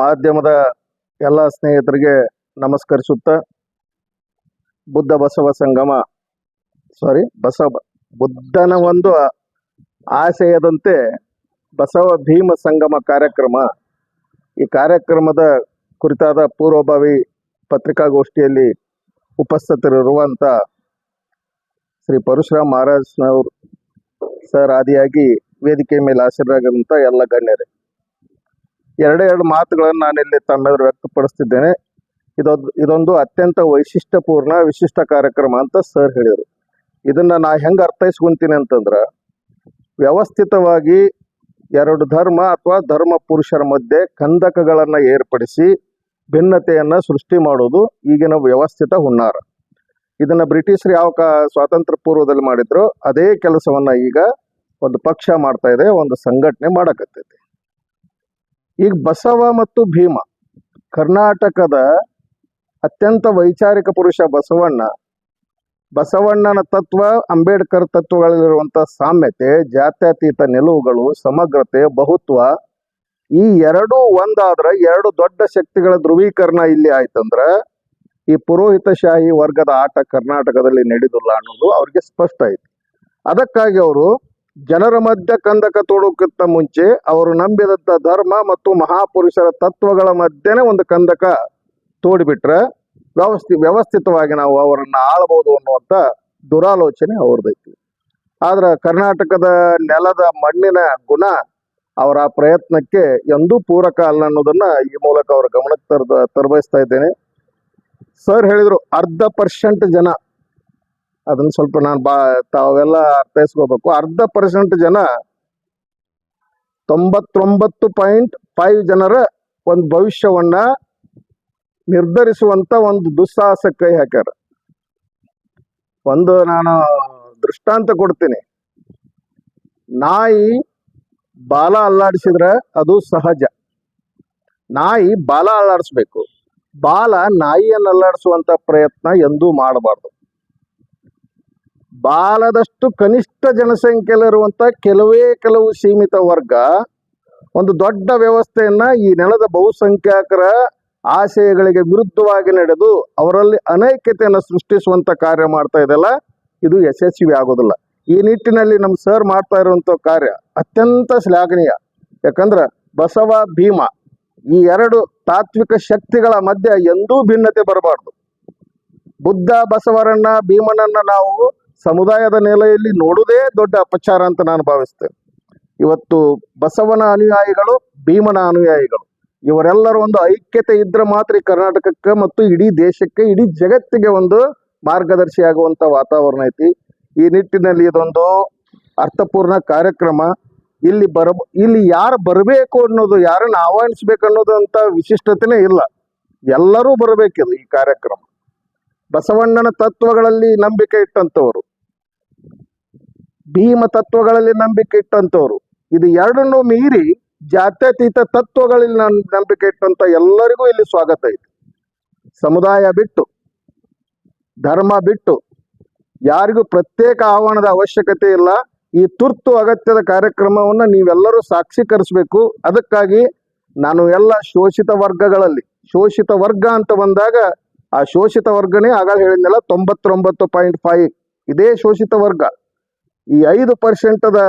ಮಾಧ್ಯಮದ ಎಲ್ಲ ಸ್ನೇಹಿತರಿಗೆ ನಮಸ್ಕರಿಸುತ್ತ ಬುದ್ಧ ಬಸವ ಸಂಗಮ ಸಾರಿ ಬಸವ, ಬುದ್ಧನ ಒಂದು ಆಶಯದಂತೆ ಬಸವ ಭೀಮ ಸಂಗಮ ಕಾರ್ಯಕ್ರಮ. ಈ ಕಾರ್ಯಕ್ರಮದ ಕುರಿತಾದ ಪೂರ್ವಭಾವಿ ಪತ್ರಿಕಾಗೋಷ್ಠಿಯಲ್ಲಿ ಉಪಸ್ಥಿತರಿರುವಂಥ ಶ್ರೀ ಪರಶುರಾಮ್ ಮಹಾರಾಜ್ನವರು ಸರ್ ಆದಿಯಾಗಿ ವೇದಿಕೆ ಮೇಲೆ ಹಾಜರಾಗಿರುವಂಥ ಎಲ್ಲ ಗಣ್ಯರೇ. ಎರಡೇ ಎರಡು ಮಾತುಗಳನ್ನು ನಾನಿಲ್ಲಿ ತಮ್ಮೆದುರು ವ್ಯಕ್ತಪಡಿಸ್ತಿದ್ದೇನೆ. ಇದೊಂದು ಇದೊಂದು ಅತ್ಯಂತ ವೈಶಿಷ್ಟ್ಯಪೂರ್ಣ, ವಿಶಿಷ್ಟ ಕಾರ್ಯಕ್ರಮ ಅಂತ ಸರ್ ಹೇಳಿದರು. ಇದನ್ನ ನಾ ಹೆಂಗೆ ಅರ್ಥೈಸ್ಕೊಂತೀನಿ ಅಂತಂದ್ರೆ, ವ್ಯವಸ್ಥಿತವಾಗಿ ಎರಡು ಧರ್ಮ ಅಥವಾ ಧರ್ಮ ಪುರುಷರ ಮಧ್ಯೆ ಕಂದಕಗಳನ್ನು ಏರ್ಪಡಿಸಿ ಭಿನ್ನತೆಯನ್ನು ಸೃಷ್ಟಿ ಮಾಡೋದು ಈಗಿನ ವ್ಯವಸ್ಥಿತ ಹುನ್ನಾರ. ಇದನ್ನ ಬ್ರಿಟಿಷರು ಯಾವ ಕಾ, ಸ್ವಾತಂತ್ರ್ಯ ಪೂರ್ವದಲ್ಲಿ ಮಾಡಿದ್ರು, ಅದೇ ಕೆಲಸವನ್ನ ಈಗ ಒಂದು ಪಕ್ಷ ಮಾಡ್ತಾ ಇದೆ, ಒಂದು ಸಂಘಟನೆ ಮಾಡಕತ್ತೈತಿ. ಈಗ ಬಸವ ಮತ್ತು ಭೀಮ, ಕರ್ನಾಟಕದ ಅತ್ಯಂತ ವೈಚಾರಿಕ ಪುರುಷ ಬಸವಣ್ಣ, ಬಸವಣ್ಣನ ತತ್ವ, ಅಂಬೇಡ್ಕರ್ ತತ್ವಗಳಲ್ಲಿರುವಂಥ ಸಾಮ್ಯತೆ, ಜಾತ್ಯತೀತ ನಿಲುವುಗಳು, ಸಮಗ್ರತೆ, ಬಹುತ್ವ, ಈ ಎರಡು ಒಂದಾದ್ರೆ ಎರಡು ದೊಡ್ಡ ಶಕ್ತಿಗಳ ಧ್ರುವೀಕರಣ ಇಲ್ಲಿ ಆಯ್ತಂದ್ರ ಈ ಪುರೋಹಿತಶಾಹಿ ವರ್ಗದ ಆಟ ಕರ್ನಾಟಕದಲ್ಲಿ ನಡೆದಿಲ್ಲ ಅನ್ನೋದು ಅವ್ರಿಗೆ ಸ್ಪಷ್ಟ ಐತಿ. ಅದಕ್ಕಾಗಿ ಅವರು ಜನರ ಮಧ್ಯ ಕಂದಕ ತೋಡೋಕ್ಕಿಂತ ಮುಂಚೆ ಅವರು ನಂಬಿದಂಥ ಧರ್ಮ ಮತ್ತು ಮಹಾಪುರುಷರ ತತ್ವಗಳ ಮಧ್ಯೆನೇ ಒಂದು ಕಂದಕ ತೋಡಿಬಿಟ್ರೆ ವ್ಯವಸ್ಥಿ, ವ್ಯವಸ್ಥಿತವಾಗಿ ನಾವು ಅವರನ್ನ ಆಳಬಹುದು ಅನ್ನುವಂಥ ದುರಾಲೋಚನೆ ಅವ್ರದೈತಿ ಆದ್ರೆ ಕರ್ನಾಟಕದ ನೆಲದ ಮಣ್ಣಿನ ಗುಣ ಅವರ ಪ್ರಯತ್ನಕ್ಕೆ ಎಂದೂ ಪೂರಕ ಅಲ್ಲ ಅನ್ನೋದನ್ನ ಈ ಮೂಲಕ ಅವರ ಗಮನಕ್ಕೆ ತರದ, ತರಬಯಸ್ತಾ ಇದ್ದೇನೆ. ಸರ್ ಹೇಳಿದ್ರು ಅರ್ಧ ಪರ್ಸೆಂಟ್ ಜನ ಅದನ್ನ ಸ್ವಲ್ಪ ನಾನು ಬಾ, ತಾವೆಲ್ಲ ಅರ್ಥೈಸ್ಕೋಬೇಕು. ಅರ್ಧ ಪರ್ಸೆಂಟ್ ಜನ ತೊಂಬತ್ತೊಂಬತ್ತು ಪಾಯಿಂಟ್ ಫೈವ್ ಜನರ ಒಂದು ಭವಿಷ್ಯವನ್ನ ನಿರ್ಧರಿಸುವಂತ ಒಂದು ದುಸ್ಸಾಹಸ ಕೈ ಹಾಕ್ಯಾರ. ಒಂದು ನಾನು ದೃಷ್ಟಾಂತ ಕೊಡ್ತೀನಿ. ನಾಯಿ ಬಾಲ ಅಲ್ಲಾಡಿಸಿದ್ರೆ ಅದು ಸಹಜ. ನಾಯಿ ಬಾಲ ಅಲ್ಲಾಡಿಸ್ಬೇಕು. ಬಾಲ ನಾಯಿಯನ್ನು ಅಲ್ಲಾಡಿಸುವಂತ ಪ್ರಯತ್ನ ಎಂದೂ ಮಾಡಬಾರ್ದು. ಬಾಲದಷ್ಟು ಕನಿಷ್ಠ ಜನಸಂಖ್ಯೆಯಲ್ಲಿರುವಂತ ಕೆಲವೇ ಕೆಲವು ಸೀಮಿತ ವರ್ಗ ಒಂದು ದೊಡ್ಡ ವ್ಯವಸ್ಥೆಯನ್ನ ಈ ನೆಲದ ಬಹುಸಂಖ್ಯಾತರ ಆಶಯಗಳಿಗೆ ವಿರುದ್ಧವಾಗಿ ನಡೆದು ಅವರಲ್ಲಿ ಅನೈಕ್ಯತೆಯನ್ನು ಸೃಷ್ಟಿಸುವಂತ ಕಾರ್ಯ ಮಾಡ್ತಾ ಇದೆಲ್ಲ ಇದು ಯಶಸ್ವಿ ಆಗೋದಿಲ್ಲ. ಈ ನಿಟ್ಟಿನಲ್ಲಿ ನಮ್ಮ ಸರ್ ಮಾಡ್ತಾ ಇರುವಂತ ಕಾರ್ಯ ಅತ್ಯಂತ ಶ್ಲಾಘನೀಯ. ಯಾಕಂದ್ರೆ ಬಸವ, ಭೀಮ ಈ ಎರಡು ತಾತ್ವಿಕ ಶಕ್ತಿಗಳ ಮಧ್ಯೆ ಎಂದೂ ಭಿನ್ನತೆ ಬರಬಾರ್ದು. ಬುದ್ಧ, ಬಸವರನ್ನ, ಭೀಮನನ್ನ ನಾವು ಸಮುದಾಯದ ನೆಲೆಯಲ್ಲಿ ನೋಡುವುದೇ ದೊಡ್ಡ ಅಪಚಾರ ಅಂತ ನಾನು ಭಾವಿಸ್ತೇನೆ. ಇವತ್ತು ಬಸವನ ಅನುಯಾಯಿಗಳು, ಭೀಮನ ಅನುಯಾಯಿಗಳು, ಇವರೆಲ್ಲರ ಒಂದು ಐಕ್ಯತೆ ಇದ್ರೆ ಮಾತ್ರ ಕರ್ನಾಟಕಕ್ಕೆ ಮತ್ತು ಇಡೀ ದೇಶಕ್ಕೆ, ಇಡೀ ಜಗತ್ತಿಗೆ ಒಂದು ಮಾರ್ಗದರ್ಶಿ ಆಗುವಂತ ವಾತಾವರಣ ಐತಿ. ಈ ನಿಟ್ಟಿನಲ್ಲಿ ಇದೊಂದು ಅರ್ಥಪೂರ್ಣ ಕಾರ್ಯಕ್ರಮ. ಇಲ್ಲಿ ಬರ, ಇಲ್ಲಿ ಯಾರು ಬರಬೇಕು ಅನ್ನೋದು, ಯಾರನ್ನ ಆಹ್ವಾನಿಸ್ಬೇಕು ಅನ್ನೋದು ಅಂತ ವಿಶಿಷ್ಟತೆನೇ ಇಲ್ಲ. ಎಲ್ಲರೂ ಬರಬೇಕಿದು ಈ ಕಾರ್ಯಕ್ರಮ. ಬಸವಣ್ಣನ ತತ್ವಗಳಲ್ಲಿ ನಂಬಿಕೆ ಇಟ್ಟಂತವರು ಭೀಮ ತತ್ವಗಳಲ್ಲಿ ನಂಬಿಕೆ ಇಟ್ಟಂತವರು. ಇದು ಎರಡನ್ನು ಮೀರಿ ಜಾತ್ಯತೀತ ತತ್ವಗಳಲ್ಲಿ ನಂಬಿಕೆ ಇಟ್ಟಂತ ಎಲ್ಲರಿಗೂ ಇಲ್ಲಿ ಸ್ವಾಗತ ಇದೆ ಸಮುದಾಯ ಬಿಟ್ಟು, ಧರ್ಮ ಬಿಟ್ಟು, ಯಾರಿಗೂ ಪ್ರತ್ಯೇಕ ಆಹ್ವಾನದ ಅವಶ್ಯಕತೆ ಇಲ್ಲ. ಈ ತುರ್ತು ಅಗತ್ಯದ ಕಾರ್ಯಕ್ರಮವನ್ನು ನೀವೆಲ್ಲರೂ ಸಾಕ್ಷೀಕರಿಸಬೇಕು. ಅದಕ್ಕಾಗಿ ನಾನು ಎಲ್ಲ ಶೋಷಿತ ವರ್ಗಗಳಲ್ಲಿ, ಶೋಷಿತ ವರ್ಗ ಅಂತ ಬಂದಾಗ ಆ ಶೋಷಿತ ವರ್ಗನೇ ಆಗ ಹೇಳಿದ್ನಲ್ಲ ತೊಂಬತ್ತೊಂಬತ್ತು ಪಾಯಿಂಟ್ ಫೈವ್. ಇದೇ ಶೋಷಿತ ವರ್ಗ. ಈ ಐದು ಪರ್ಸೆಂಟದ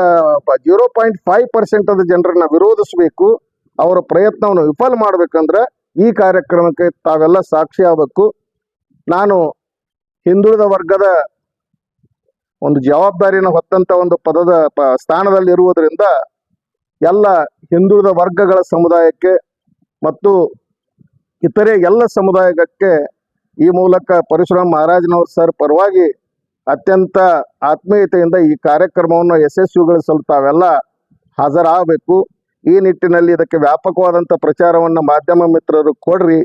ಜೀರೋ ಪಾಯಿಂಟ್ ಫೈವ್ ಪರ್ಸೆಂಟದ ಜನರನ್ನ ವಿರೋಧಿಸಬೇಕು, ಅವರ ಪ್ರಯತ್ನವನ್ನು ವಿಫಲ ಮಾಡ್ಬೇಕಂದ್ರೆ ಈ ಕಾರ್ಯಕ್ರಮಕ್ಕೆ ತಾವೆಲ್ಲ ಸಾಕ್ಷಿ ಆಗಬೇಕು. ನಾನು ಹಿಂದುಳಿದ ವರ್ಗದ ಒಂದು ಜವಾಬ್ದಾರಿಯನ್ನು ಹೊತ್ತಂತ ಒಂದು ಪದದ ಸ್ಥಾನದಲ್ಲಿ ಇರುವುದರಿಂದ ಎಲ್ಲ ಹಿಂದುಳಿದ ವರ್ಗಗಳ ಸಮುದಾಯಕ್ಕೆ ಮತ್ತು ಇತರೆ ಎಲ್ಲ ಸಮುದಾಯಕ್ಕೆ ಈ ಮೂಲಕ ಪರಶುರಾಮ್ ಮಹಾರಾಜನವ್ರ ಸರ್ ಪರವಾಗಿ ಅತ್ಯಂತ ಆತ್ಮೀಯತೆಯಿಂದ ಈ ಕಾರ್ಯಕ್ರಮವನ್ನು ಯಶಸ್ವಿಗೊಳಿಸಲು ತಾವೆಲ್ಲ ಹಾಜರಾಗಬೇಕು. ಈ ನಿಟ್ಟಿನಲ್ಲಿ ಇದಕ್ಕೆ ವ್ಯಾಪಕವಾದಂಥ ಪ್ರಚಾರವನ್ನು ಮಾಧ್ಯಮ ಮಿತ್ರರು ಕೊಡ್ರಿ.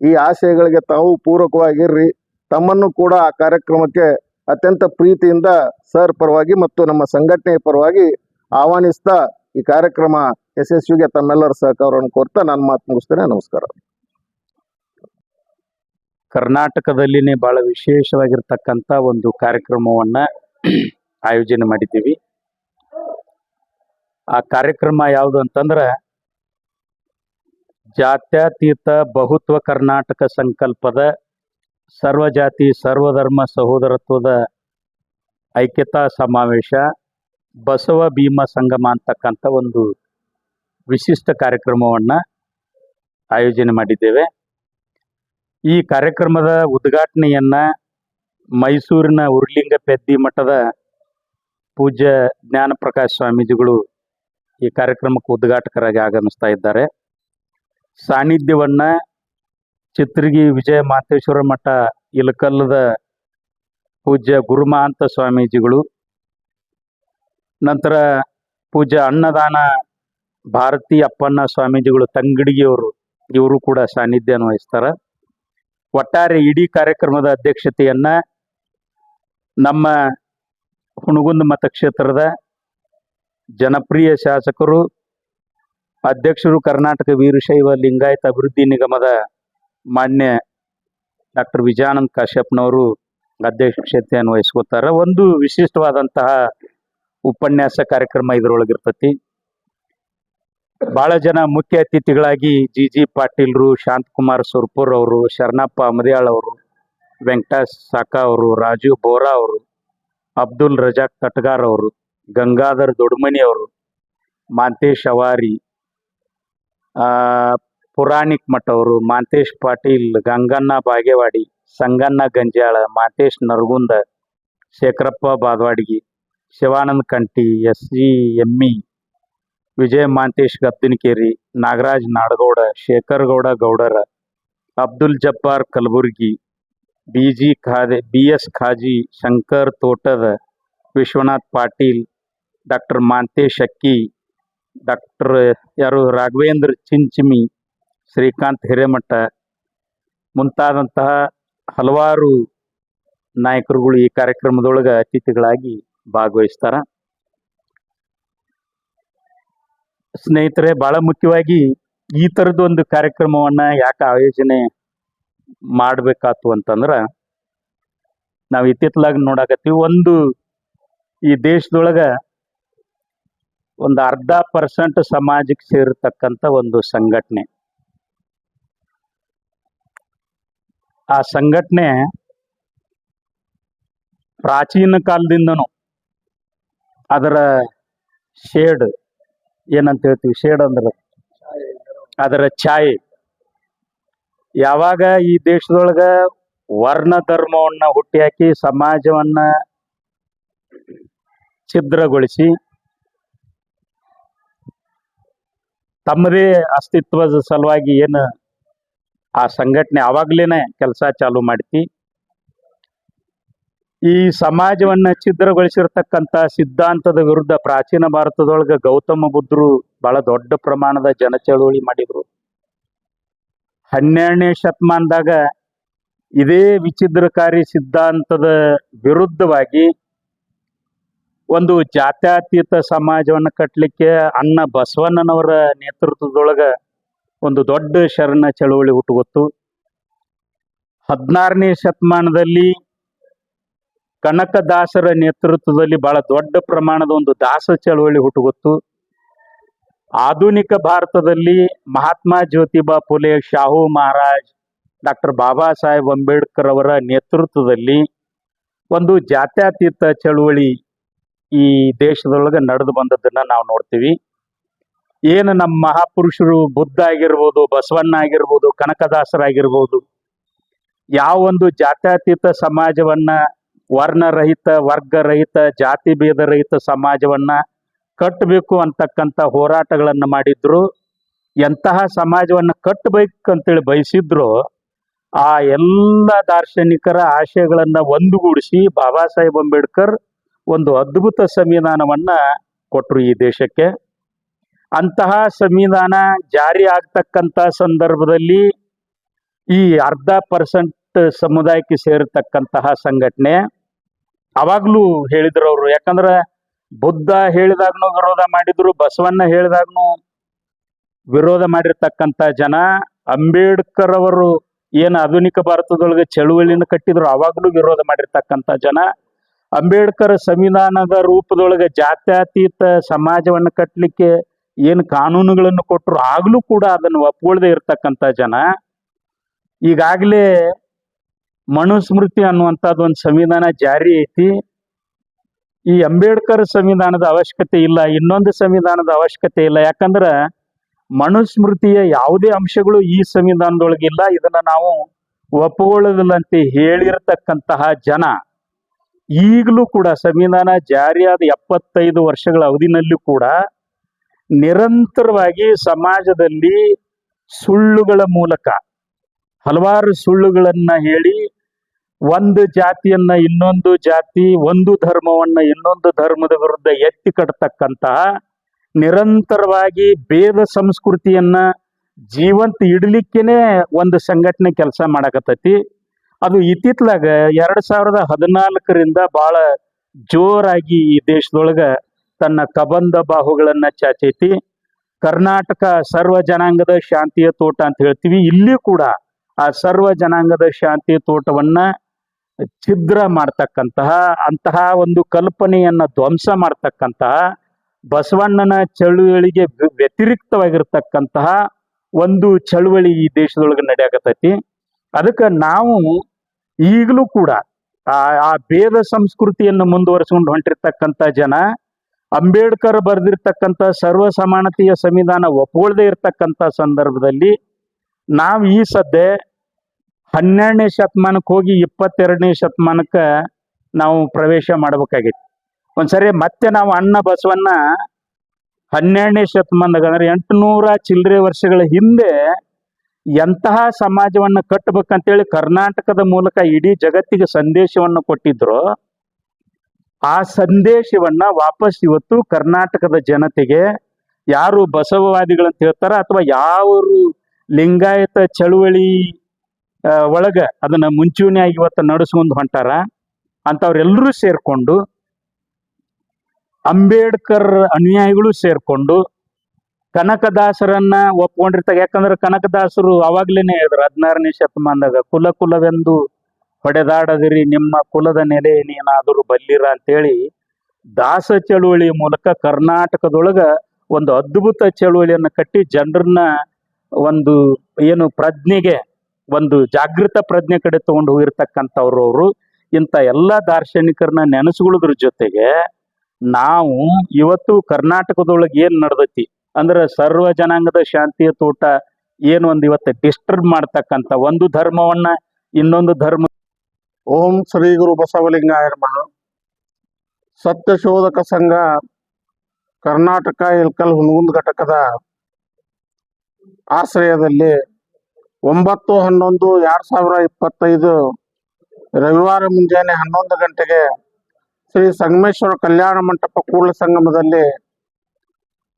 ಈ ಆಶಯಗಳಿಗೆ ತಾವು ಪೂರಕವಾಗಿರ್ರಿ. ತಮ್ಮನ್ನು ಕೂಡ ಆ ಕಾರ್ಯಕ್ರಮಕ್ಕೆ ಅತ್ಯಂತ ಪ್ರೀತಿಯಿಂದ ಸರ್ ಪರವಾಗಿ ಮತ್ತು ನಮ್ಮ ಸಂಘಟನೆಯ ಪರವಾಗಿ ಆಹ್ವಾನಿಸ್ತಾ ಈ ಕಾರ್ಯಕ್ರಮ ಯಶಸ್ವಿಗೆ ತಮ್ಮೆಲ್ಲರ ಸಹಕಾರವನ್ನು ಕೋರ್ತಾ ನಾನು ಮಾತು ಮುಗಿಸ್ತೇನೆ. ನಮಸ್ಕಾರ. ಕರ್ನಾಟಕದಲ್ಲಿನೇ ಬಹಳ ವಿಶೇಷವಾಗಿರ್ತಕ್ಕಂಥ ಒಂದು ಕಾರ್ಯಕ್ರಮವನ್ನ ಆಯೋಜನೆ ಮಾಡಿದ್ದೀವಿ. ಆ ಕಾರ್ಯಕ್ರಮ ಯಾವುದು ಅಂತಂದ್ರೆ, ಜಾತ್ಯತೀತ ಬಹುತ್ವ ಕರ್ನಾಟಕ ಸಂಕಲ್ಪದ ಸರ್ವಜಾತಿ ಸರ್ವಧರ್ಮ ಸಹೋದರತ್ವದ ಐಕ್ಯತಾ ಸಮಾವೇಶ, ಬಸವ ಭೀಮ ಸಂಗಮ ಅಂತಕ್ಕಂಥ ಒಂದು ವಿಶಿಷ್ಟ ಕಾರ್ಯಕ್ರಮವನ್ನು ಆಯೋಜನೆ ಮಾಡಿದ್ದೇವೆ. ಈ ಕಾರ್ಯಕ್ರಮದ ಉದ್ಘಾಟನೆಯನ್ನ ಮೈಸೂರಿನ ಉರ್ಲಿಂಗ ಪೆದ್ದಿ ಮಠದ ಪೂಜ್ಯ ಜ್ಞಾನಪ್ರಕಾಶ್ ಸ್ವಾಮೀಜಿಗಳು ಈ ಕಾರ್ಯಕ್ರಮಕ್ಕೆ ಉದ್ಘಾಟಕರಾಗಿ ಆಗಮಿಸ್ತಾ ಇದ್ದಾರೆ. ಸಾನ್ನಿಧ್ಯವನ್ನ ಚಿತ್ರಗಿ ವಿಜಯ ಮಾತೇಶ್ವರ ಮಠ ಇಲಕಲ್ಲದ ಪೂಜ್ಯ ಗುರುಮಾಂತ ಸ್ವಾಮೀಜಿಗಳು, ನಂತರ ಪೂಜ್ಯ ಅನ್ನದಾನ ಭಾರತಿ ಅಪ್ಪಣ್ಣ ಸ್ವಾಮೀಜಿಗಳು ತಂಗಡಿಗೆಯವರು, ಇವರು ಕೂಡ ಸಾನ್ನಿಧ್ಯ ವಹಿಸ್ತಾರೆ ಒಟ್ಟಾರೆ ಇಡೀ ಕಾರ್ಯಕ್ರಮದ ಅಧ್ಯಕ್ಷತೆಯನ್ನ ನಮ್ಮ ಹುಣಗುಂದ ಮತಕ್ಷೇತ್ರದ ಜನಪ್ರಿಯ ಶಾಸಕರು, ಅಧ್ಯಕ್ಷರು ಕರ್ನಾಟಕ ವೀರಶೈವ ಲಿಂಗಾಯತ ಅಭಿವೃದ್ಧಿ ನಿಗಮದ ಮಾನ್ಯ ಡಾಕ್ಟರ್ ವಿಜಯಾನಂದ್ ಕಾಶ್ಯಪ್ನವರು ಅಧ್ಯಕ್ಷತೆಯನ್ನು ವಹಿಸ್ಕೋತಾರೆ ಒಂದು ವಿಶಿಷ್ಟವಾದಂತಹ ಉಪನ್ಯಾಸ ಕಾರ್ಯಕ್ರಮ ಇದರೊಳಗಿರ್ತತಿ. ಬಹಳ ಜನ ಮುಖ್ಯ ಅತಿಥಿಗಳಾಗಿ ಜಿ ಜಿ ಪಾಟೀಲ್ರು, ಶಾಂತಕುಮಾರ್ ಸುರ್ಪುರ್ ಅವರು, ಶರಣಪ್ಪ ಅಮರಿಯಾಳ್ ಅವರು, ವೆಂಕಟೇಶ್ ಸಾಕಾ ಅವರು ರಾಜೀವ್ ಬೋರಾ ಅವರು, ಅಬ್ದುಲ್ ರಜಾಕ್ ತಟ್ಗಾರ್ ಅವರು, ಗಂಗಾಧರ್ ದೊಡ್ಮನಿ ಅವರು, ಮಾಂತೇಶ್ ಅವಾರಿ ಪುರಾಣಿಕ್ ಮಠ ಅವರು, ಮಾಂತೇಶ್ ಪಾಟೀಲ್, ಗಂಗಣ್ಣ ಬಾಗೇವಾಡಿ, ಸಂಗಣ್ಣ ಗಂಜಾಳ ಮಾಂತೇಶ್ ನರಗುಂದ, ಶೇಖರಪ್ಪ ಬಾದವಾಡಿಗಿ, ಶಿವಾನಂದ್ ಕಂಟಿ ಎಸ್ ಜಿ ಎಮ್ಮಿ ವಿಜಯ ಮಾಂತೇಶ್ ಗದ್ದಿನಕೇರಿ, ನಾಗರಾಜ್ ನಾಡಗೌಡ ಶೇಖರ್ ಗೌಡ ಗೌಡರ, Abdul Jabbar Kalaburagi B G Khade B S Khazi, Shankar Thotad Vishwanath Patil, doctor Mantesh ಅಕ್ಕಿ, ಡಾಕ್ಟರ್ ಯಾರು ರಾಘವೇಂದ್ರ ಚಿಂಚಿಮಿ, ಶ್ರೀಕಾಂತ್ ಹಿರೇಮಠ ಮುಂತಾದಂತಹ ಹಲವಾರು ನಾಯಕರುಗಳು ಈ ಕಾರ್ಯಕ್ರಮದೊಳಗೆ ಅತಿಥಿಗಳಾಗಿ ಭಾಗವಹಿಸ್ತಾರ. ಸ್ನೇಹಿತರೆ, ಬಹಳ ಮುಖ್ಯವಾಗಿ ಈ ಥರದ ಒಂದು ಕಾರ್ಯಕ್ರಮವನ್ನ ಯಾಕೆ ಆಯೋಜನೆ ಮಾಡಬೇಕಾತು ಅಂತಂದ್ರ, ನಾವು ಇತ್ತಿತ್ತಲಾಗ ನೋಡಾಕತ್ತೀವಿ, ಒಂದು ಈ ದೇಶದೊಳಗ ಒಂದು ಅರ್ಧ ಪರ್ಸೆಂಟ್ ಸಮಾಜಕ್ಕೆ ಸೇರಿರ್ತಕ್ಕಂಥ ಒಂದು ಸಂಘಟನೆ. ಆ ಸಂಘಟನೆ ಪ್ರಾಚೀನ ಕಾಲದಿಂದನೂ ಅದರ ಶೇಡ್ ಏನಂತ ಹೇಳ್ತೀವಿ? ಶೇಡ್ ಅಂದ್ರೆ ಅದರ ಛಾಯೆ. ಯಾವಾಗ ಈ ದೇಶದೊಳಗ ವರ್ಣ ಧರ್ಮವನ್ನ ಹುಟ್ಟಿ ಹಾಕಿ ಸಮಾಜವನ್ನ ಛಿದ್ರಗೊಳಿಸಿ ತಮ್ಮದೇ ಅಸ್ತಿತ್ವದ ಸಲುವಾಗಿ ಏನು ಆ ಸಂಘಟನೆ ಆವಾಗ್ಲೇನೆ ಕೆಲಸ ಚಾಲು ಮಾಡ್ತಿ. ಈ ಸಮಾಜವನ್ನ ಛಿದ್ರಗೊಳಿಸಿರ್ತಕ್ಕಂತ ಸಿದ್ಧಾಂತದ ವಿರುದ್ಧ ಪ್ರಾಚೀನ ಭಾರತದೊಳಗ ಗೌತಮ ಬುದ್ಧರು ಬಹಳ ದೊಡ್ಡ ಪ್ರಮಾಣದ ಜನ ಚಳುವಳಿ ಮಾಡಿದ್ರು. ಹನ್ನೆರಡನೇ ಶತಮಾನದಾಗ ಇದೇ ವಿಚಿದ್ರಕಾರಿ ಸಿದ್ಧಾಂತದ ವಿರುದ್ಧವಾಗಿ ಒಂದು ಜಾತ್ಯತೀತ ಸಮಾಜವನ್ನು ಕಟ್ಟಲಿಕ್ಕೆ ಅನ್ನ ಬಸವಣ್ಣನವರ ನೇತೃತ್ವದೊಳಗ ಒಂದು ದೊಡ್ಡ ಶರಣ ಚಳುವಳಿ ಹುಟ್ಟುಗೊತ್ತು. ಹದಿನಾರನೇ ಶತಮಾನದಲ್ಲಿ ಕನಕದಾಸರ ನೇತೃತ್ವದಲ್ಲಿ ಬಹಳ ದೊಡ್ಡ ಪ್ರಮಾಣದ ಒಂದು ದಾಸ ಚಳವಳಿ ಹುಟ್ಟುಗೊತ್ತು. ಆಧುನಿಕ ಭಾರತದಲ್ಲಿ ಮಹಾತ್ಮ ಜ್ಯೋತಿಬಾ ಫುಲೆ, ಶಾಹು ಮಹಾರಾಜ್, ಡಾಕ್ಟರ್ ಬಾಬಾ ಸಾಹೇಬ್ ಅಂಬೇಡ್ಕರ್ ಅವರ ನೇತೃತ್ವದಲ್ಲಿ ಒಂದು ಜಾತ್ಯತೀತ ಚಳುವಳಿ ಈ ದೇಶದೊಳಗೆ ನಡೆದು ಬಂದದ್ದನ್ನ ನಾವು ನೋಡ್ತೀವಿ. ಏನು ನಮ್ಮ ಮಹಾಪುರುಷರು ಬುದ್ಧ ಆಗಿರ್ಬೋದು, ಬಸವಣ್ಣ ಆಗಿರ್ಬೋದು, ಕನಕದಾಸರಾಗಿರ್ಬೋದು ಯಾವ ಒಂದು ಜಾತ್ಯತೀತ ಸಮಾಜವನ್ನ ವರ್ಣರಹಿತ, ವರ್ಗರಹಿತ, ಜಾತಿ ಭೇದ ರಹಿತ ಸಮಾಜವನ್ನ ಕಟ್ಟಬೇಕು ಅಂತಕ್ಕಂಥ ಹೋರಾಟಗಳನ್ನು ಮಾಡಿದ್ರು. ಎಂತಹ ಸಮಾಜವನ್ನ ಕಟ್ಟಬೇಕಂತೇಳಿ ಬಯಸಿದ್ರು ಆ ಎಲ್ಲ ದಾರ್ಶನಿಕರ ಆಶಯಗಳನ್ನ ಒಂದುಗೂಡಿಸಿ ಬಾಬಾ ಸಾಹೇಬ್ ಅಂಬೇಡ್ಕರ್ ಒಂದು ಅದ್ಭುತ ಸಂವಿಧಾನವನ್ನ ಕೊಟ್ಟರು ಈ ದೇಶಕ್ಕೆ. ಅಂತಹ ಸಂವಿಧಾನ ಜಾರಿ ಆಗ್ತಕ್ಕಂಥ ಸಂದರ್ಭದಲ್ಲಿ ಈ ಅರ್ಧ ಪರ್ಸೆಂಟ್ ಸಮುದಾಯಕ್ಕೆ ಸೇರತಕ್ಕಂತಹ ಸಂಘಟನೆ ಅವಾಗ್ಲೂ ಹೇಳಿದ್ರು ಅವ್ರು. ಯಾಕಂದ್ರ ಬುದ್ಧ ಹೇಳಿದಾಗ್ನು ವಿರೋಧ ಮಾಡಿದ್ರು, ಬಸವಣ್ಣ ಹೇಳಿದಾಗ್ನು ವಿರೋಧ ಮಾಡಿರ್ತಕ್ಕಂತ ಜನ ಅಂಬೇಡ್ಕರ್ ಅವರು ಏನ್ ಆಧುನಿಕ ಭಾರತದೊಳಗೆ ಚಳುವಳಿನ ಕಟ್ಟಿದ್ರು, ಅವಾಗ್ಲೂ ವಿರೋಧ ಮಾಡಿರ್ತಕ್ಕಂತ ಜನ ಅಂಬೇಡ್ಕರ್ ಸಂವಿಧಾನದ ರೂಪದೊಳಗೆ ಜಾತ್ಯತೀತ ಸಮಾಜವನ್ನು ಕಟ್ಟಲಿಕ್ಕೆ ಏನು ಕಾನೂನುಗಳನ್ನು ಕೊಟ್ಟರು ಆಗ್ಲೂ ಕೂಡ ಅದನ್ನು ಒಪ್ಕೊಳ್ದೆ ಇರ್ತಕ್ಕಂಥ ಜನ. ಈಗಾಗಲೇ ಮನುಸ್ಮೃತಿ ಅನ್ನುವಂಥದ್ದು ಒಂದು ಸಂವಿಧಾನ ಜಾರಿ ಐತಿ. ಈ ಅಂಬೇಡ್ಕರ್ ಸಂವಿಧಾನದ ಅವಶ್ಯಕತೆ ಇಲ್ಲ, ಇನ್ನೊಂದು ಸಂವಿಧಾನದ ಅವಶ್ಯಕತೆ ಇಲ್ಲ. ಯಾಕಂದ್ರ ಮನುಸ್ಮೃತಿಯ ಯಾವುದೇ ಅಂಶಗಳು ಈ ಸಂವಿಧಾನದೊಳಗಿಲ್ಲ ಇದನ್ನ ನಾವು ಒಪ್ಪಿಕೊಳ್ಳೋದಿಲ್ಲ ಹೇಳಿರತಕ್ಕಂತಹ ಹೇಳಿರ್ತಕ್ಕಂತಹ ಜನ ಈಗಲೂ ಕೂಡ ಸಂವಿಧಾನ ಜಾರಿಯಾದ ಎಪ್ಪತ್ತೈದು ವರ್ಷಗಳ ಅವಧಿನಲ್ಲೂ ಕೂಡ ನಿರಂತರವಾಗಿ ಸಮಾಜದಲ್ಲಿ ಸುಳ್ಳುಗಳ ಮೂಲಕ, ಹಲವಾರು ಸುಳ್ಳುಗಳನ್ನ ಹೇಳಿ ಒಂದು ಜಾತಿಯನ್ನ ಇನ್ನೊಂದು ಜಾತಿ, ಒಂದು ಧರ್ಮವನ್ನ ಇನ್ನೊಂದು ಧರ್ಮದ ವಿರುದ್ಧ ಎತ್ತಿ ಕಟ್ತಕ್ಕಂತಹ ನಿರಂತರವಾಗಿ ಭೇದ ಸಂಸ್ಕೃತಿಯನ್ನ ಜೀವಂತ ಇಡ್ಲಿಕ್ಕೇನೆ ಒಂದು ಸಂಘಟನೆ ಕೆಲಸ ಮಾಡಕತ್ತೈತಿ. ಅದು ಇತ್ತಿತ್ಲಾಗ ಎರಡ್ ಸಾವಿರದ ಹದಿನಾಲ್ಕರಿಂದ ಬಹಳ ಜೋರಾಗಿ ಈ ದೇಶದೊಳಗ ತನ್ನ ಕಬಂಧ ಬಾಹುಗಳನ್ನ ಚಾಚೈತಿ. ಕರ್ನಾಟಕ ಸರ್ವ ಜನಾಂಗದ ಶಾಂತಿಯ ತೋಟ ಅಂತ ಹೇಳ್ತೀವಿ. ಇಲ್ಲಿ ಕೂಡ ಆ ಸರ್ವ ಜನಾಂಗದ ಶಾಂತಿಯ ತೋಟವನ್ನ ಛಿದ್ರ ಮಾಡ್ತಕ್ಕಂತಹ, ಅಂತಹ ಒಂದು ಕಲ್ಪನೆಯನ್ನ ಧ್ವಂಸ ಮಾಡ್ತಕ್ಕಂತಹ, ಬಸವಣ್ಣನ ಚಳುವಳಿಗೆ ವ್ಯ- ವ್ಯತಿರಿಕ್ತವಾಗಿರ್ತಕ್ಕಂತಹ ಒಂದು ಚಳುವಳಿ ಈ ದೇಶದೊಳಗೆ ನಡೆಯಕತ್ತೈತಿ. ಅದಕ್ಕೆ ನಾವು ಈಗಲೂ ಕೂಡ ಆ ಭೇದ ಸಂಸ್ಕೃತಿಯನ್ನು ಮುಂದುವರಿಸಿಕೊಂಡು ಹೊಂಟಿರ್ತಕ್ಕಂಥ ಜನ, ಅಂಬೇಡ್ಕರ್ ಬರೆದಿರ್ತಕ್ಕಂಥ ಸರ್ವ ಸಮಾನತೆಯ ಸಂವಿಧಾನ ಒಪ್ಪಿಕೊಳ್ಳದೆ ಇರ್ತಕ್ಕಂಥ ಸಂದರ್ಭದಲ್ಲಿ ನಾವು ಈ ಸದ್ಯ ಹನ್ನೆರಡನೇ ಶತಮಾನಕ್ಕೆ ಹೋಗಿ ಇಪ್ಪತ್ತೆರಡನೇ ಶತಮಾನಕ್ಕೆ ನಾವು ಪ್ರವೇಶ ಮಾಡ್ಬೇಕಾಗಿತ್ತು. ಒಂದ್ಸರಿ ಮತ್ತೆ ನಾವು ಅಣ್ಣ ಬಸವನ್ನ ಹನ್ನೆರಡನೇ ಶತಮಾನದಾಗ, ಅಂದ್ರೆ ಎಂಟುನೂರ ಚಿಲ್ಲರೆ ವರ್ಷಗಳ ಹಿಂದೆ ಎಂತಹ ಸಮಾಜವನ್ನ ಕಟ್ಟಬೇಕಂತೇಳಿ ಕರ್ನಾಟಕದ ಮೂಲಕ ಇಡೀ ಜಗತ್ತಿಗೆ ಸಂದೇಶವನ್ನು ಕೊಟ್ಟಿದ್ರು. ಆ ಸಂದೇಶವನ್ನ ವಾಪಸ್ ಇವತ್ತು ಕರ್ನಾಟಕದ ಜನತೆಗೆ ಯಾರು ಬಸವವಾದಿಗಳಂತ ಹೇಳ್ತಾರ ಅಥವಾ ಯಾವ ಲಿಂಗಾಯತ ಚಳುವಳಿ ಒಳಗ ಅದನ್ನ ಮುಂಚೂಣಿಯಾಗಿ ಇವತ್ತು ನಡೆಸ್ಕೊಂಡು ಹೊಂಟಾರ. ಅಂತವ್ರೆಲ್ಲರೂ ಸೇರ್ಕೊಂಡು ಅಂಬೇಡ್ಕರ್ ಅನುಯಾಯಿಗಳು ಸೇರ್ಕೊಂಡು ಕನಕದಾಸರನ್ನ ಒಪ್ಕೊಂಡಿರ್ತಾರೆ. ಯಾಕಂದ್ರೆ ಕನಕದಾಸರು ಅವಾಗ್ಲೇನೆ ಹೇಳಿದ್ರು, ಹದಿನಾರನೇ ಶತಮಾನದಾಗ, ಕುಲ ಕುಲವೆಂದು ಹೊಡೆದಾಡದಿರಿ, ನಿಮ್ಮ ಕುಲದ ನೆಲೆ ನೀನಾದರೂ ಬಲ್ಲಿರ ಅಂತೇಳಿ ದಾಸ ಚಳುವಳಿ ಮೂಲಕ ಕರ್ನಾಟಕದೊಳಗ ಒಂದು ಅದ್ಭುತ ಚಳುವಳಿಯನ್ನು ಕಟ್ಟಿ, ಜನರನ್ನ ಒಂದು ಏನು ಪ್ರಜ್ಞೆಗೆ ಒಂದು ಜಾಗೃತ ಪ್ರಜ್ಞೆ ಕಡೆ ತಗೊಂಡು ಹೋಗಿರ್ತಕ್ಕಂಥವ್ರು ಅವರು, ಇಂಥ ಎಲ್ಲ ದಾರ್ಶನಿಕರನ್ನ ನೆನೆಸ್ಕೊಳ್ಳೋದ್ರ ಜೊತೆಗೆ ನಾವು ಇವತ್ತು ಕರ್ನಾಟಕದೊಳಗೆ ಏನ್ ನಡೆದೈತಿ ಅಂದ್ರೆ ಸರ್ವ ಜನಾಂಗದ ಶಾಂತಿಯ ತೋಟ ಏನು ಒಂದು ಇವತ್ತು ಡಿಸ್ಟರ್ಬ್ ಮಾಡ್ತಕ್ಕಂಥ ಒಂದು ಧರ್ಮವನ್ನ ಇನ್ನೊಂದು ಧರ್ಮ ಓಂ ಶ್ರೀ ಗುರು ಬಸವಲಿಂಗ ನಮಃ ಸತ್ಯಶೋಧಕ ಸಂಘ ಕರ್ನಾಟಕ ಇಲ್ಕಲ್ ಹುನಗುಂದ್ ಘಟಕದ ಆಶ್ರಯದಲ್ಲಿ ಒಂಬತ್ತು ಹನ್ನೊಂದು ಎರಡ್ ಸಾವಿರ ಇಪ್ಪತ್ತೈದು ರವಿವಾರ ಮುಂಜಾನೆ ಹನ್ನೊಂದು ಗಂಟೆಗೆ ಶ್ರೀ ಸಂಗಮೇಶ್ವರ ಕಲ್ಯಾಣ ಮಂಟಪ ಕೂಡಲ ಸಂಗಮದಲ್ಲಿ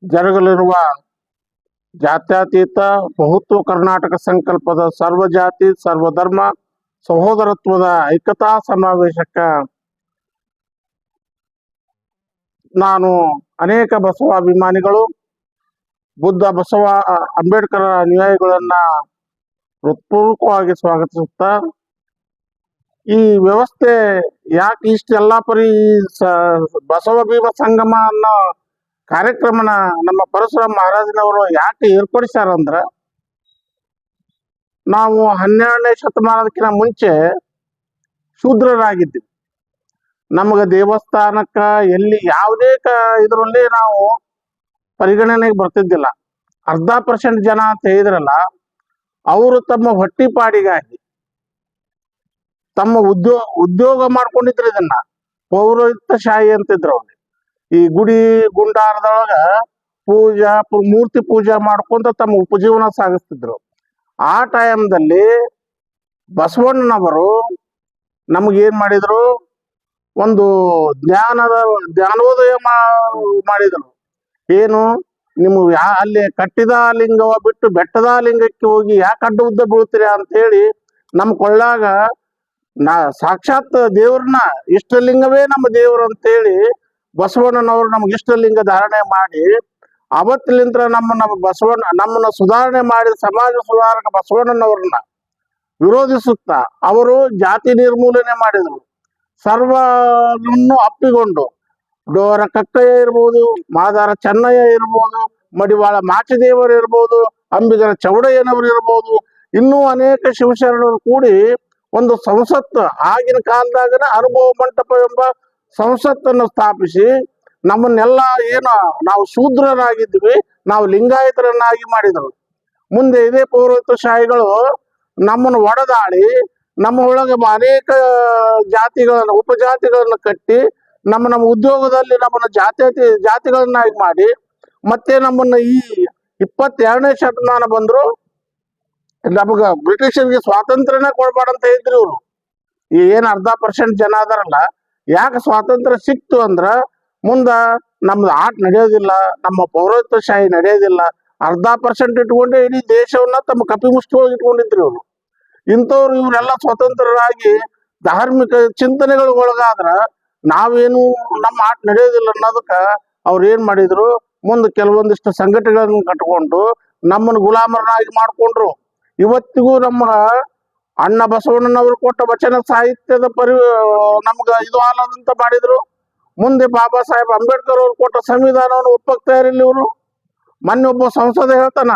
ಜರುಗಲಿರುವ ಜಾತ್ಯತೀತ ಬಹುತ್ವ ಕರ್ನಾಟಕ ಸಂಕಲ್ಪದ ಸರ್ವ ಜಾತಿ ಸರ್ವಧರ್ಮ, ಸಹೋದರತ್ವದ ಐಕ್ಯತಾ ಸಮಾವೇಶಕ್ಕ ನಾನು ಅನೇಕ ಬಸವಾಭಿಮಾನಿಗಳು, ಬುದ್ಧ ಬಸವ ಅಂಬೇಡ್ಕರ್ ಅನುಯಾಯಿಗಳನ್ನ ಹೃತ್ಪೂರ್ವಕವಾಗಿ ಸ್ವಾಗತಿಸುತ್ತಾ, ಈ ವ್ಯವಸ್ಥೆ ಯಾಕೆ ಇಷ್ಟೆಲ್ಲ ಪರಿ ಬಸವ ಭೀಮ ಸಂಗಮ ಅನ್ನೋ ಕಾರ್ಯಕ್ರಮನ ನಮ್ಮ ಪರಶುರಾಮ ಮಹಾರಾಜನವರು ಯಾಕೆ ಏರ್ಪಡಿಸ್ಯಾರ ಅಂದ್ರ, ನಾವು ಹನ್ನೆರಡನೇ ಶತಮಾನದಕ್ಕಿಂತ ಮುಂಚೆ ಶೂದ್ರರಾಗಿದ್ದೀವಿ ನಮಗೆ ದೇವಸ್ಥಾನಕ್ಕ ಎಲ್ಲಿ ಯಾವುದೇ ಕ, ಇದರಲ್ಲಿ ನಾವು ಪರಿಗಣನೆಗೆ ಬರ್ತಿದ್ದಿಲ್ಲ. ಅರ್ಧ ಪರ್ಸೆಂಟ್ ಜನ ಅಂತ ಹೇಳಿದ್ರಲ್ಲ ಅವರು ತಮ್ಮ ಹೊಟ್ಟಿಪಾಡಿಗಾಗಿ ತಮ್ಮ ಉದ್ಯೋಗ ಉದ್ಯೋಗ ಮಾಡ್ಕೊಂಡಿದ್ರು ಇದನ್ನ. ಪೌರೋಹಿತಶಾಹಿ ಅಂತಿದ್ರು ಅವ್ರಿಗೆ ಈ ಗುಡಿ ಗುಂಡಾರದೊಳಗ ಪೂಜಾ ಮೂರ್ತಿ ಪೂಜಾ ಮಾಡ್ಕೊಂತ ತಮ್ಮ ಉಪಜೀವನ ಸಾಗಿಸ್ತಿದ್ರು. ಆ ಟೈಮ್ದಲ್ಲಿ ಬಸವಣ್ಣನವರು ನಮಗೇನ್ ಮಾಡಿದ್ರು? ಒಂದು ಜ್ಞಾನದ ಜ್ಞಾನೋದಯ ಮಾಡಿದರು. ಏನು? ನಿಮ್ಮ ಯಾ ಅಲ್ಲಿ ಕಟ್ಟಿದ ಲಿಂಗವ ಬಿಟ್ಟು ಬೆಟ್ಟದ ಲಿಂಗಕ್ಕೆ ಹೋಗಿ ಯಾಕೆ ಅಡ್ಡ ಉದ್ದ ಬೀಳ್ತೀರಿ ಅಂತ ಹೇಳಿ ನಮ್ಮ ಕೊಳ್ಳಾಗ ನಾ ಸಾಕ್ಷಾತ್ ದೇವ್ರನ್ನ ಇಷ್ಟಲಿಂಗವೇ ನಮ್ಮ ದೇವ್ರು ಅಂತೇಳಿ ಬಸವಣ್ಣನವರು ನಮ್ಗೆ ಇಷ್ಟಲಿಂಗ ಧಾರಣೆ ಮಾಡಿ ಅವತ್ತಿಲಿಂತ್ರ ನಮ್ಮ ನಮ್ಮ ಬಸವಣ್ಣ ನಮ್ಮನ್ನ ಸುಧಾರಣೆ ಮಾಡಿದ ಸಮಾಜ ಸುಧಾರಕ ಬಸವಣ್ಣನವ್ರನ್ನ ವಿರೋಧಿಸುತ್ತಾ ಅವರು ಜಾತಿ ನಿರ್ಮೂಲನೆ ಮಾಡಿದರು. ಸರ್ವನ್ನು ಅಪ್ಪಿಕೊಂಡು ಡೋರ ಕಕ್ಕಯ್ಯ ಇರ್ಬೋದು, ಮಾದಾರ ಚೆನ್ನಯ್ಯ ಇರ್ಬೋದು, ಮಡಿವಾಳ ಮಾಚಿದೇವರು ಇರ್ಬೋದು, ಅಂಬಿಗರ ಚೌಡಯ್ಯನವರು ಇರ್ಬೋದು, ಇನ್ನೂ ಅನೇಕ ಶಿವಶರಣರು ಕೂಡಿ ಒಂದು ಸಂಸತ್ತು ಆಗಿನ ಕಾಲದಾಗನ ಅನುಭವ ಮಂಟಪ ಎಂಬ ಸಂಸತ್ತನ್ನು ಸ್ಥಾಪಿಸಿ ನಮ್ಮನ್ನೆಲ್ಲ ಏನು ನಾವು ಶೂದ್ರರಾಗಿದ್ವಿ, ನಾವು ಲಿಂಗಾಯತರನ್ನಾಗಿ ಮಾಡಿದರು. ಮುಂದೆ ಇದೇ ಪೌರತ್ವಶಾಹಿಗಳು ನಮ್ಮನ್ನು ಒಡೆದಾಡಿ ನಮ್ಮ ಒಳಗೆ ಅನೇಕ ಜಾತಿಗಳನ್ನು, ಉಪಜಾತಿಗಳನ್ನು ಕಟ್ಟಿ ನಮ್ಮ ನಮ್ಮ ಉದ್ಯೋಗದಲ್ಲಿ ನಮ್ಮನ್ನ ಜಾತಿ ಜಾತಿಗಳನ್ನಾಗಿ ಮಾಡಿ, ಮತ್ತೆ ನಮ್ಮನ್ನ ಈ ಇಪ್ಪತ್ತೆರಡನೇ ಶತಮಾನ ಬಂದ್ರು ನಮಗ ಬ್ರಿಟಿಷರಿಗೆ ಸ್ವಾತಂತ್ರ್ಯನೇ ಕೊಡ್ಬಾರ್ದಂತ ಇದ್ರು ಇವರು. ಈ ಏನ್ ಅರ್ಧ ಪರ್ಸೆಂಟ್ ಜನ ಅದಾರಲ್ಲ, ಯಾಕೆ ಸ್ವಾತಂತ್ರ್ಯ ಸಿಕ್ತು ಅಂದ್ರ ಮುಂದ ನಮ್ದು ಆಟ ನಡೆಯೋದಿಲ್ಲ, ನಮ್ಮ ಪೌರತ್ವ ಶಾಹಿ ನಡೆಯೋದಿಲ್ಲ, ಅರ್ಧ ಪರ್ಸೆಂಟ್ ಇಟ್ಕೊಂಡೆ ಇಡೀ ದೇಶವನ್ನ ತಮ್ಮ ಕಪಿಮುಷ್ಟಿಯೊಳಗೆ ಇಟ್ಕೊಂಡಿದ್ರು ಇವರು. ಇಂಥವ್ರು ಇವರೆಲ್ಲ ಸ್ವತಂತ್ರರಾಗಿ ಧಾರ್ಮಿಕ ಚಿಂತನೆಗಳಿಗೆ ಒಳಗಾದ್ರ ನಾವೇನು ನಮ್ಮ ಆಟ ನಡೆಯೋದಿಲ್ಲ ಅನ್ನೋದಕ್ಕ ಅವ್ರು ಏನ್ ಮಾಡಿದ್ರು, ಮುಂದೆ ಕೆಲವೊಂದಿಷ್ಟು ಸಂಘಟನೆಗಳನ್ನ ಕಟ್ಕೊಂಡು ನಮ್ಮನ್ನು ಗುಲಾಮರನ್ನಾಗಿ ಮಾಡ್ಕೊಂಡ್ರು. ಇವತ್ತಿಗೂ ನಮ್ಮ ಅಣ್ಣ ಬಸವಣ್ಣನವರು ಕೊಟ್ಟ ವಚನ ಸಾಹಿತ್ಯದ ಪರಿ, ನಮ್ಗ ಇದು ಆಲದಂತ ಮಾಡಿದ್ರು. ಮುಂದೆ ಬಾಬಾ ಸಾಹೇಬ್ ಅಂಬೇಡ್ಕರ್ ಅವರು ಕೊಟ್ಟ ಸಂವಿಧಾನವನ್ನು ಒಪ್ಪಕ್ತಾ ಇರಲಿಲ್ಲ ಇವರು. ಮೊನ್ನೆ ಒಬ್ಬ ಸಂಸದ ಹೇಳ್ತಾನ,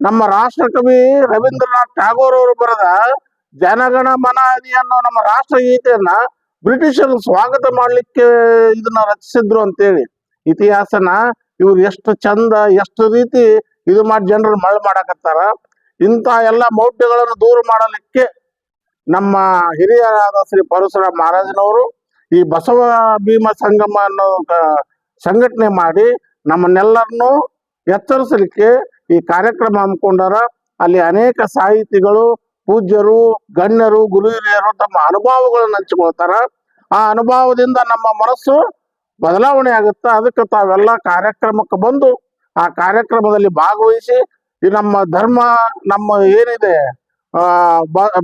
ನಮ್ಮ ರಾಷ್ಟ್ರ ಕವಿ ರವೀಂದ್ರನಾಥ್ ಟ್ಯಾಗೋರ್ ಅವರು ಬರೆದ, ಜನಗಣ ಮನ ಅನ್ನೋ ನಮ್ಮ ರಾಷ್ಟ್ರಗೀತೆಯನ್ನ ಬ್ರಿಟಿಷರು ಸ್ವಾಗತ ಮಾಡ್ಲಿಕ್ಕೆ ಇದನ್ನ ರಚಿಸಿದ್ರು ಅಂತೇಳಿ. ಇತಿಹಾಸನ ಇವ್ರು ಎಷ್ಟು ಚಂದ, ಎಷ್ಟು ರೀತಿ ಇದು ಮಾಡಿ ಜನರು ಮಳೆ ಮಾಡಾಕತ್ತಾರ. ಇಂಥ ಎಲ್ಲ ಮೌಢ್ಯಗಳನ್ನು ದೂರ ಮಾಡಲಿಕ್ಕೆ ನಮ್ಮ ಹಿರಿಯರಾದ ಶ್ರೀ ಪರಶುರಾಮ ಮಹಾರಾಜನವರು ಈ ಬಸವ ಭೀಮ ಸಂಗಮ ಅನ್ನೋ ಸಂಘಟನೆ ಮಾಡಿ ನಮ್ಮನ್ನೆಲ್ಲರನ್ನು ಎಚ್ಚರಿಸಲಿಕ್ಕೆ ಈ ಕಾರ್ಯಕ್ರಮ ಹಮ್ಮಿಕೊಂಡಾರ. ಅಲ್ಲಿ ಅನೇಕ ಸಾಹಿತಿಗಳು, ಪೂಜ್ಯರು, ಗಣ್ಯರು ಗುರು ತಮ್ಮ ಅನುಭವಗಳನ್ನು ಹಂಚಿಕೊಳ್ತಾರ. ಆ ಅನುಭವದಿಂದ ನಮ್ಮ ಮನಸ್ಸು ಬದಲಾವಣೆ ಆಗುತ್ತೆ, ಅದಕ್ಕೆ ತಾವೆಲ್ಲ ಕಾರ್ಯಕ್ರಮಕ್ಕೆ ಬಂದು ಆ ಕಾರ್ಯಕ್ರಮದಲ್ಲಿ ಭಾಗವಹಿಸಿ, ಈ ನಮ್ಮ ಧರ್ಮ ನಮ್ಮ ಏನಿದೆ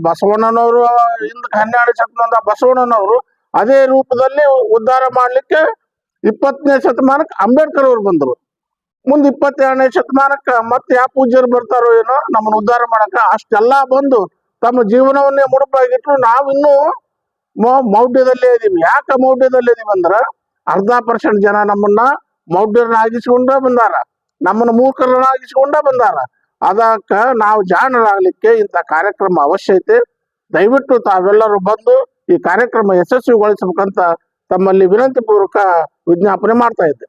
ಬಸವಣ್ಣನವರು ಹಿಂದಕ್ಕೆ ಹನ್ನೆರಡು ಶತಮಾನದ ಬಸವಣ್ಣನವರು ಅದೇ ರೂಪದಲ್ಲಿ ಉದ್ಧಾರ ಮಾಡ್ಲಿಕ್ಕೆ ಇಪ್ಪತ್ತನೇ ಶತಮಾನಕ್ಕೆ ಅಂಬೇಡ್ಕರ್ ಅವರು ಬಂದರು. ಮುಂದೆ ಇಪ್ಪತ್ತೆರಡನೇ ಶತಮಾನಕ್ಕೆ ಮತ್ತೆ ಯಾವ ಪೂಜ್ಯರು ಬರ್ತಾರೋ ಏನೋ ನಮ್ಮನ್ನು ಉದ್ಧಾರ ಮಾಡಕ ಅಷ್ಟೆಲ್ಲ ಬಂದು ತಮ್ಮ ಜೀವನವನ್ನೇ ಮುಡುಪಾಗಿಟ್ಟು ನಾವಿನ್ನೂ ಮೌಢ್ಯದಲ್ಲೇ ಇದೀವಿ. ಯಾಕೆ ಮೌಢ್ಯದಲ್ಲೇ ಇದೀವಿ ಅಂದ್ರ ಅರ್ಧ ಪರ್ಸೆಂಟ್ ಜನ ನಮ್ಮನ್ನ ಮೌಢ್ಯರನ್ನಾಗಿಸಿಕೊಂಡ ಬಂದಾರ. ನಮ್ಮನ್ನ ಮೂರ್ಖರನ್ನಾಗಿಸಿಕೊಂಡ ಬಂದಾರ. ಅದಕ್ಕ ನಾವು ಜಾಣರಾಗ್ಲಿಕ್ಕೆ ಇಂಥ ಕಾರ್ಯಕ್ರಮ ಅವಶ್ಯ ಐತೆ. ದಯವಿಟ್ಟು ತಾವೆಲ್ಲರೂ ಬಂದು ಈ ಕಾರ್ಯಕ್ರಮ ಯಶಸ್ವಿಗೊಳಿಸಬೇಕಂತ ತಮ್ಮಲ್ಲಿ ವಿನಂತಿ ಪೂರ್ವಕ ವಿಜ್ಞಾಪನೆ ಮಾಡ್ತಾ ಇದ್ದೆ.